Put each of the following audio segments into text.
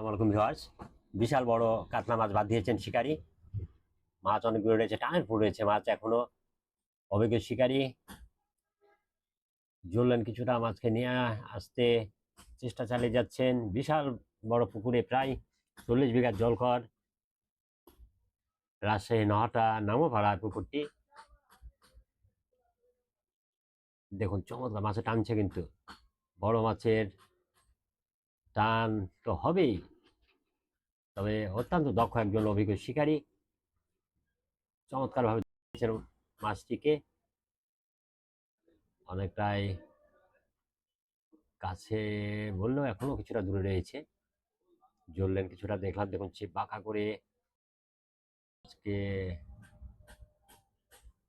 আসসালামাইকুম ভিউয়ার্স বিশাল বড় কাতলা মাছ বাদ দিয়েছেন শিকারি। মাছ অনেকগুলো রয়েছে, টানের ফুল রয়েছে মাছ এখনও। অভিজ্ঞ শিকারি জ্বললেন কিছুটা মাছকে নিয়ে আসতে চেষ্টা চালিয়ে যাচ্ছেন। বিশাল বড় পুকুরে প্রায় চল্লিশ বিঘা জলকর রাজশাহী নহটা নামোপাড়া পুকুরটি। দেখুন, চমৎকার মাছে টানছে কিন্তু। বড় মাছের টান তো হবেই। তবে অত্যন্ত দক্ষ একজন অভিজ্ঞ শিকারী। চমৎকারভাবে ধরেছেন মাছটিকে। অনেকটাই কাছে বললেও এখনও কিছুটা দূরে রয়েছে। জ্বললেন কিছুটা, দেখলাম, দেখুন ছিপ বাঁকা করে আজকে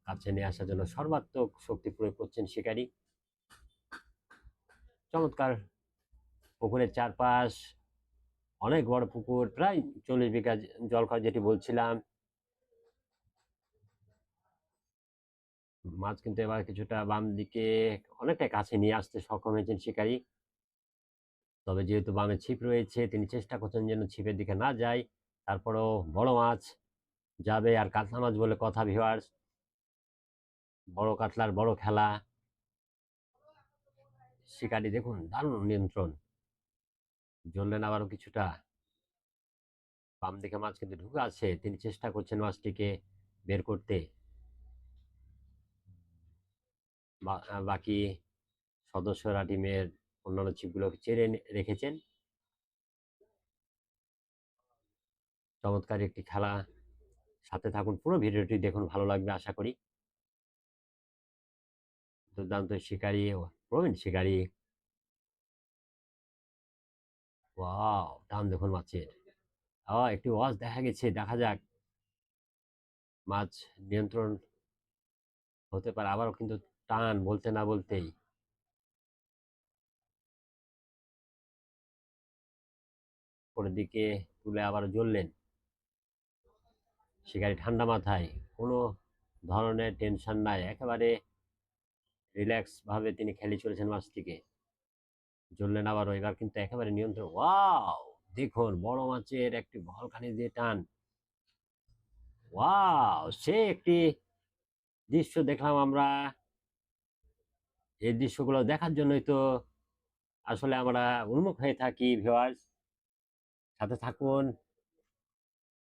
কাছে নিয়ে আসার জন্য সর্বাত্মক শক্তি প্রয়োগ করছেন শিকারী। চমৎকার পুকুরের চারপাশ অনেক বড় পুকুর, প্রায় চল্লিশ বিঘা জলকর যেটি বলছিলাম। মাছ কিন্তু এবার কিছুটা বাম দিকে অনেকটা কাছে নিয়ে আসতে সক্ষম হয়েছেন শিকারী। তবে যেহেতু বামে ছিপ রয়েছে, তিনি চেষ্টা করছেন যেন ছিপের দিকে না যায় তারপরও বড় মাছ যাবে আর কাতলা মাছ বলে কথা ভিওয়ার্স বড় কাতলার বড় খেলা। শিকারি দেখুন, দারুণ নিয়ন্ত্রণ। জ্বললেন আবারও কিছুটা। বাম দিকে মাছ কিন্তু ঢুকে আছে তিনি চেষ্টা করছেন মাছটিকে বের করতে। বাকি সদস্যরা, টিমের অন্যান্য ছিপগুলোকে চেড়ে রেখেছেন। চমৎকার একটি খেলা। সাথে থাকুন পুরো ভিডিওটি দেখুন, ভালো লাগবে আশা করি। দুর্দান্ত শিকারী প্রবীণ শিকারী ওয়াও টান দেখুন মাছের। ও, একটি ওয়াজ দেখা গেছে, দেখা যাক। মাছ নিয়ন্ত্রণ হতে পারে, আবারও কিন্তু টান বলতে না বলতেই। উপরের দিকে তুলে আবার জ্বললেন। শিকারি ঠান্ডা মাথায়, কোনো ধরনের টেনশন নাই, একেবারে রিল্যাক্স ভাবে তিনি খেলে চলেছেন মাছটিকে। জ্বললেন আবারও এবার কিন্তু একেবারে নিয়ন্ত্রণ, ওয়াও! দেখুন, বড় মাছের একটি ভলখানি দিয়ে টান। ওয়াও! সে একটি দৃশ্য দেখলাম আমরা। এই দৃশ্যগুলো দেখার জন্যই তো আসলে আমরা উন্মুখ হয়ে থাকি ভিউয়ার্স সাথে থাকুন,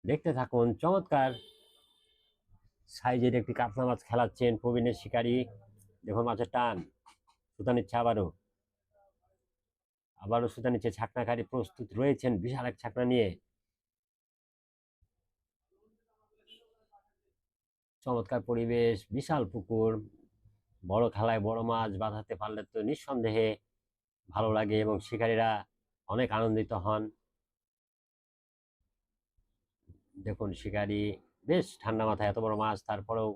দেখতে থাকুন, চমৎকার সাইজের একটি কাতলা মাছ খেলাচ্ছেন প্রবীণের শিকারী। দেখুন মাছের টান সুতা নিচ্ছে আবারও। আবারও সুতা নিচ্ছে ছাকনাকারী প্রস্তুত রয়েছেন, বিশাল এক ছাকনা নিয়ে। চমৎকার পরিবেশ, বিশাল পুকুর, বড় খেলায় বড় মাছ বাঁধাতে পারলে তো নিঃসন্দেহে ভালো লাগে এবং শিকারীরা অনেক আনন্দিত হন। দেখুন শিকারী, বেশ ঠান্ডা মাথায় এত বড় মাছ, তারপরেও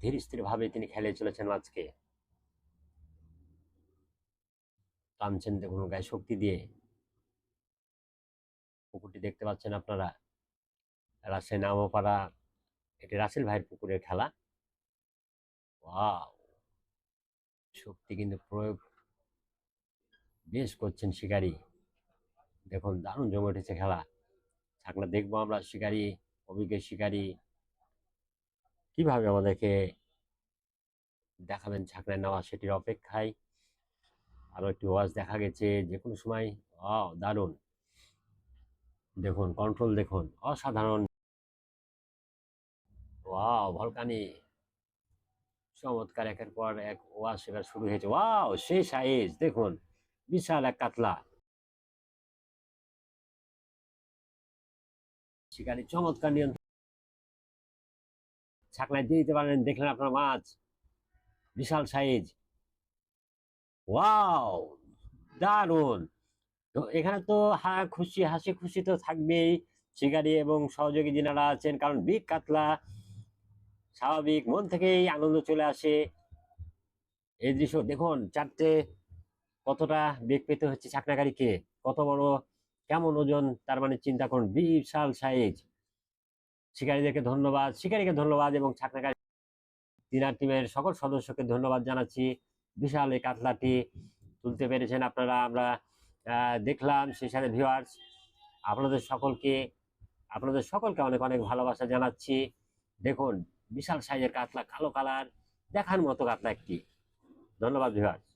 ধীর স্থির ভাবে তিনি খেলে চলেছেন মাছকে। টানছেন দেখুন গায়ে শক্তি দিয়ে। পুকুরটি দেখতে পাচ্ছেন আপনারা। রাজশাহী নামপাড়া, এটি রাসেল ভাইয়ের পুকুরের খেলা। শক্তি কিন্তু প্রয়োগ বেশ করছেন শিকারী। দেখুন, দারুণ জমে উঠেছে খেলা। ছাকনা দেখব আমরা শিকারি, অভিজ্ঞ শিকারী। কীভাবে আমাদেরকে দেখাবেন ছাকনায় নেওয়া সেটির অপেক্ষায়? আরও একটি ওয়াজ দেখা গেছে, যে কোনো সময় অ দারুণ দেখুন কন্ট্রোল দেখুন, অসাধারণ। ওয়াও, ভলকানি। চমৎকার, একের পর এক ওয়াজ এবার শুরু হয়েছে। ওয়াও সেই সাইজ দেখুন, বিশাল এক কাতলা। শিকারি চমৎকার নিয়ন্ত্রণ। ছাকলায় দিয়ে দিতে পারেন, দেখলেন আপনার মাছ। বিশাল সাইজ। ওয়াও, দারুণ। তো এখানে তো হা, খুশি, হাসি খুশি তো থাকবেই শিকারি এবং সহযোগী যিনারা আছেন, কারণ বিগ কাতলা স্বাভাবিক, মন থেকেই আনন্দ চলে আসে। এই দৃশ্য, দেখুন, চারটে কতটা বেগ পেতে হচ্ছে চাকনাকারীকে। কত বড়, কেমন ওজন, তার মানে চিন্তা করুন, বিশাল সাইজ শিকারীদেরকে ধন্যবাদ, শিকারীকে ধন্যবাদ এবং ছাকনাকারী তিনার টিমের সকল সদস্যকে ধন্যবাদ জানাচ্ছি। বিশাল এই কাতলাটি তুলতে পেরেছেন আপনারা, আমরা দেখলাম সেই সাথে ভিউয়ার্স আপনাদের সকলকে আপনাদের সকলকে অনেক অনেক ভালোবাসা জানাচ্ছি। দেখুন, বিশাল সাইজের কাতলা, কালো কালার দেখার মতো কাতলা একটি। ধন্যবাদ ভিউয়ার্স